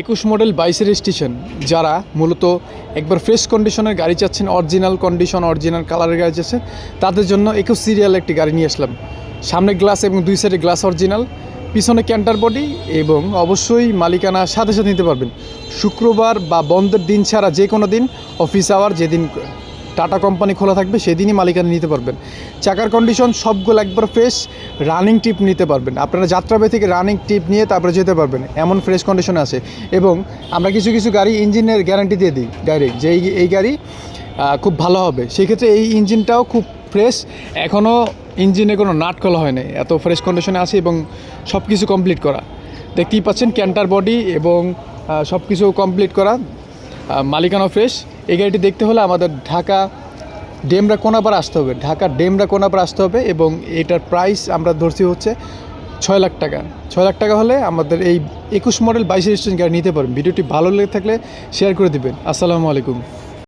একুশ মডেল বাইশের স্টেশন, যারা মূলত একবার ফ্রেশ কন্ডিশনের গাড়ি চাচ্ছেন অরিজিনাল কন্ডিশন অরিজিনাল কালারের গাড়ি চাচ্ছেন, তাদের জন্য একুশ সিরিয়াল একটি গাড়ি নিয়ে আসলাম। সামনে গ্লাস এবং দুই সাইডে গ্লাস অরিজিনাল পিছনে ক্যান্টার বডি এবং অবশ্যই মালিকানা সাথে সাথে নিতে পারবেন। শুক্রবার বা বন্ধের দিন ছাড়া যে কোনো দিন অফিস আওয়ার যেদিন টাটা কোম্পানি খোলা থাকবে, সেদিনই মালিকানা নিতে পারবেন। চাকার কন্ডিশন সবগুলো একবার ফ্রেশ রানিং টিপ নিতে পারবেন। আপনারা যাত্রাবাড়ি থেকে রানিং টিপ নিয়ে তারপরে যেতে পারবেন। এমন ফ্রেশ কন্ডিশন আছে। এবং আমরা কিছু কিছু গাড়ি ইঞ্জিনের গ্যারান্টি দিয়ে দিই ডাইরেক্ট যে এই গাড়ি খুব ভালো হবে। সেই ক্ষেত্রে এই ইঞ্জিনটাও খুব ফ্রেশ এখনও ইঞ্জিনে কোনো নাট খোলা হয় নাই। এত ফ্রেশ কন্ডিশনে আছে এবং সব কিছু কমপ্লিট করা। দেখতেই পাচ্ছেন ক্যান্টার বডি এবং সব কিছু কমপ্লিট করা। মালিকানা ফ্রেশ এই গাড়িটি দেখতে হলে আমাদের ঢাকা ডেমরা কোনাপাড়া আসতে হবে। ঢাকা ডেমরা কোনাপাড়া আসতে হবে এবং এটার প্রাইস আমরা ধরছি হচ্ছে ছয় লাখ টাকা। ছয় লাখ টাকা হলে আমাদের এই একুশ মডেল বাইশে রেস্টুরেন্ট গাড়ি নিতে পারবেন। ভিডিওটি ভালো লেগে থাকলে শেয়ার করে দেবেন। আসসালামু আলাইকুম।